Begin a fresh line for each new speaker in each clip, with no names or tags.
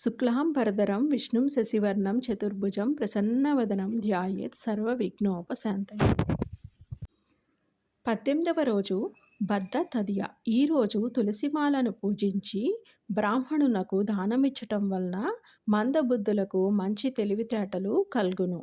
శుక్లాం పరదరం విష్ణుం శశివర్ణం చతుర్భుజం ప్రసన్నవదనం ధ్యాయేత్ సర్వవిఘ్నోపశాంతయే. పద్దెనిమిదవ రోజు బద్ద తదియ ఈరోజు తులసిమాలను పూజించి బ్రాహ్మణునకు దానమిచ్చటం వలన మందబుద్ధులకు మంచి తెలివితేటలు కల్గును.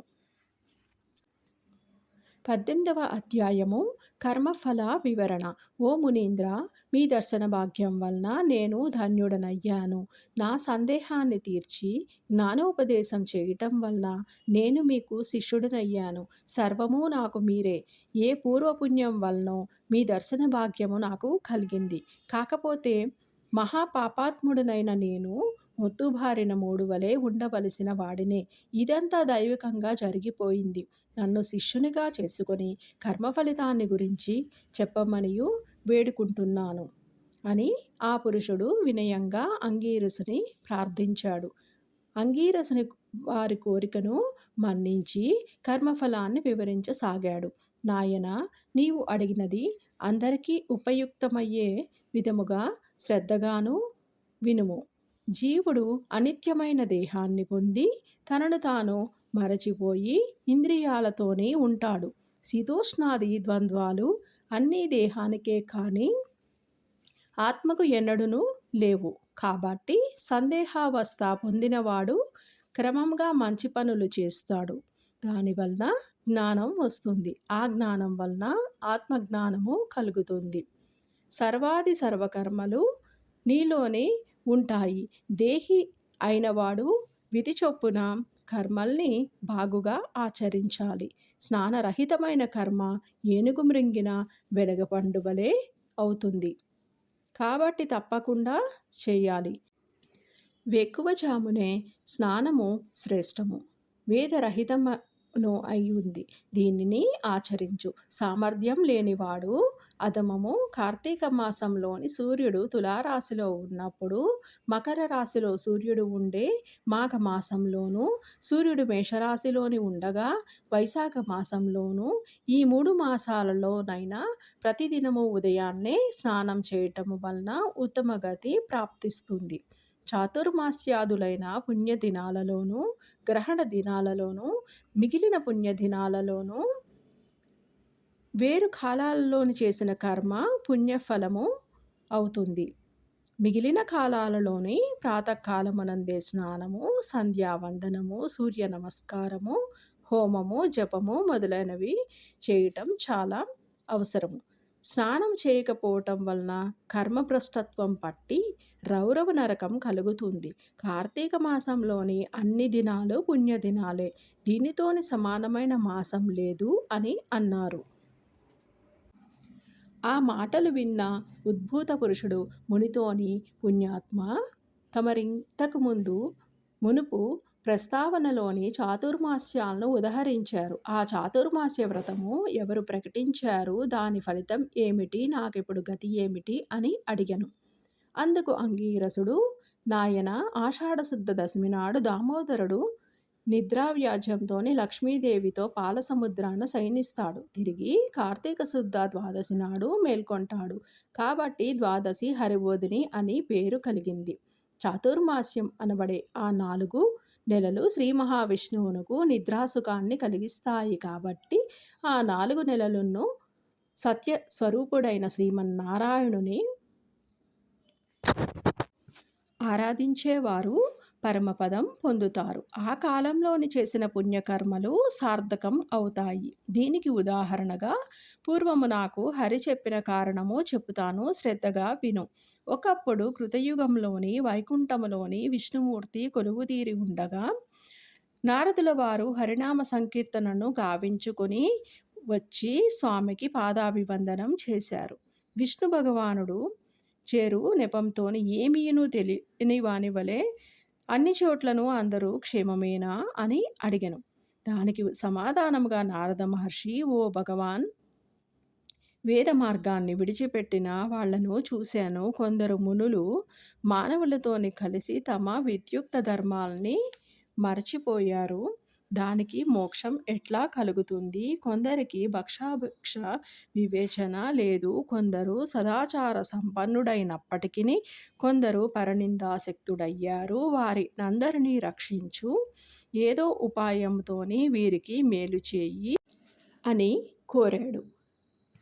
పద్దెనిమిదవ అధ్యాయము కర్మఫల వివరణ. ఓ మునీంద్ర మీ దర్శన భాగ్యం వలన నేను ధన్యుడనయ్యాను. నా సందేహాన్ని తీర్చి జ్ఞానోపదేశం చేయటం వలన నేను మీకు శిష్యుడనయ్యాను. సర్వము నాకు మీరే. ఏ పూర్వపుణ్యం వలనో మీ దర్శన భాగ్యము నాకు కలిగింది. కాకపోతే మహాపాపాత్ముడనైన నేను మొత్తుబారిన మూడు వలె ఉండవలసిన వాడినే. ఇదంతా దైవికంగా జరిగిపోయింది. నన్ను శిష్యునిగా చేసుకొని కర్మ ఫలితాన్ని గురించి చెప్పమనియు వేడుకుంటున్నాను అని ఆ పురుషుడు వినయంగా అంగీరసుని ప్రార్థించాడు. అంగీరసుని వారి కోరికను మన్నించి కర్మఫలాన్ని వివరించసాగాడు. నాయన నీవు అడిగినది అందరికీ ఉపయుక్తమయ్యే విధముగా శ్రద్ధగాను వినుము. జీవుడు అనిత్యమైన దేహాన్ని పొంది తనను తాను మరచిపోయి ఇంద్రియాలతోనే ఉంటాడు. శీతోష్ణాది ద్వంద్వాలు అన్నీ దేహానికే కానీ ఆత్మకు ఎన్నడును లేవు. కాబట్టి సందేహావస్థ పొందినవాడు క్రమంగా మంచి పనులు చేస్తాడు. దానివలన జ్ఞానం వస్తుంది. ఆ జ్ఞానం వలన ఆత్మజ్ఞానము కలుగుతుంది. సర్వాది సర్వకర్మలు నీలోనే ఉంటాయి. దేహి అయినవాడు విధి చొప్పున కర్మల్ని బాగుగా ఆచరించాలి. స్నానరహితమైన కర్మ ఏనుగు మృంగిన వెలగపండు వలె అవుతుంది. కాబట్టి తప్పకుండా చేయాలి. వెక్కువజామునే స్నానము శ్రేష్టము. వేదరహితమ ను అయి ఉంది దీనిని ఆచరించు. సామర్థ్యం లేనివాడు అధమము. కార్తీక మాసంలోని సూర్యుడు తులారాశిలో ఉన్నప్పుడు మకర రాశిలో సూర్యుడు ఉండే మాఘ మాసంలోనూ సూర్యుడు మేషరాశిలోని ఉండగా వైశాఖ మాసంలోనూ ఈ మూడు మాసాలలోనైనా ప్రతిదినము ఉదయాన్నే స్నానం చేయటం వలన ఉత్తమ గతి ప్రాప్తిస్తుంది. చాతుర్మాస్యాదులైన పుణ్యదినాలలోనూ గ్రహణ దినాలలోనూ మిగిలిన పుణ్యదినాలలోనూ వేరు కాలాలలోని చేసిన కర్మ పుణ్యఫలము అవుతుంది. మిగిలిన కాలాలలోని ప్రాతకాలమనందే స్నానము సంధ్యావందనము సూర్య నమస్కారము హోమము జపము మొదలైనవి చేయటం చాలా అవసరము. స్నానం చేయకపోవటం వలన కర్మభ్రష్టత్వం పట్టి రౌరవ నరకం కలుగుతుంది. కార్తీక మాసంలోని అన్ని దినాలు పుణ్యదినాలే. దీనితోని సమానమైన మాసం లేదు అని అన్నారు. ఆ మాటలు విన్న ఉద్భూత పురుషుడు మునితోని పుణ్యాత్మ తమరింతకు ముందు మునుపు ప్రస్తావనలోని చాతుర్మాస్యాలను ఉదహరించారు. ఆ చాతుర్మాస్య వ్రతము ఎవరు ప్రకటించారు? దాని ఫలితం ఏమిటి? నాకిప్పుడు గతి ఏమిటి? అని అడిగను. అందుకు అంగీరసుడు నాయన ఆషాఢశుద్ధ దశమి నాడు దామోదరుడు నిద్రావ్యాజ్యంతోని లక్ష్మీదేవితో పాలసముద్రాన శయనిస్తాడు. తిరిగి కార్తీక శుద్ధ ద్వాదశి నాడు మేల్కొంటాడు. కాబట్టి ద్వాదశి హరిబోధిని అని పేరు కలిగింది. చాతుర్మాస్యం అనబడే ఆ నాలుగు నెలలు శ్రీ మహావిష్ణువునకు నిద్రాసుఖాన్ని కలిగిస్తాయి కాబట్టి ఆ నాలుగు నెలలను సత్య స్వరూపుడైన శ్రీమన్నారాయణుని ఆరాధించేవారు. పరమపదం పొందుతారు. ఆ కాలంలోని చేసిన పుణ్యకర్మలు సార్థకం అవుతాయి. దీనికి ఉదాహరణగా పూర్వము నాకు హరి చెప్పిన కారణము చెబుతాను శ్రద్ధగా విను. ఒకప్పుడు కృతయుగంలోని వైకుంఠములోని విష్ణుమూర్తి కొలువుదీరి ఉండగా నారదుల వారు హరినామ సంకీర్తనను గావించుకొని వచ్చి స్వామికి పాదాభివందనం చేశారు. విష్ణు భగవానుడు చేరు నెపంతోని ఏమీను తెలియని వాని వలె అన్ని చోట్లను అందరూ క్షేమమేనా అని అడిగాను. దానికి సమాధానముగా నారద మహర్షి ఓ భగవాన్ వేద మార్గాన్ని విడిచిపెట్టిన వాళ్ళను చూశాను. కొందరు మునులు మానవులతోని కలిసి తమ విద్యుక్త ధర్మాల్ని మరచిపోయారు. దానికి మోక్షం ఎట్లా కలుగుతుంది? కొందరికి భక్షాభిక్ష వివేచన లేదు. కొందరు సదాచార సంపన్నుడైనప్పటికీ కొందరు పరనిందాసక్తుడయ్యారు. వారినందరినీ రక్షించు. ఏదో ఉపాయంతోని వీరికి మేలు చేయి అని కోరాడు.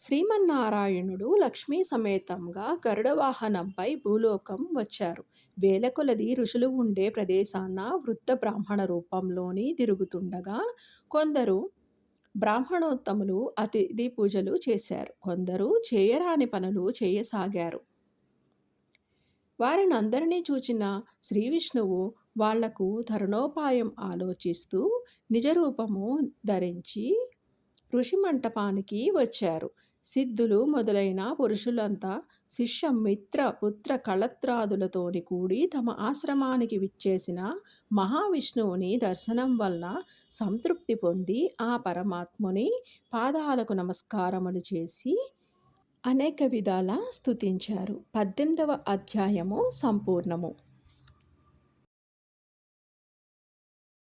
శ్రీమన్నారాయణుడు లక్ష్మీ సమేతంగా గరుడవాహనంపై భూలోకం వచ్చారు. వేలకొలది ఋషులు ఉండే ప్రదేశాన వృద్ధ బ్రాహ్మణ రూపంలోని తిరుగుతుండగా కొందరు బ్రాహ్మణోత్తములు అతిథి పూజలు చేశారు. కొందరు చేయరాని పనులు చేయసాగారు. వారినందరినీ చూచిన శ్రీ విష్ణువు వాళ్ళకు తరుణోపాయం ఆలోచిస్తూ నిజరూపము ధరించి ఋషి మంటపానికి వచ్చారు. సిద్ధులు మొదలైన పురుషులంతా శిష్య మిత్ర పుత్ర కళత్రాదులతోని కూడి తమ ఆశ్రమానికి విచ్చేసిన మహావిష్ణువుని దర్శనం వలన సంతృప్తి పొంది ఆ పరమాత్ముని పాదాలకు నమస్కారములు చేసి అనేక విధాల స్థుతించారు పద్దెనిమిదవ అధ్యాయము సంపూర్ణము.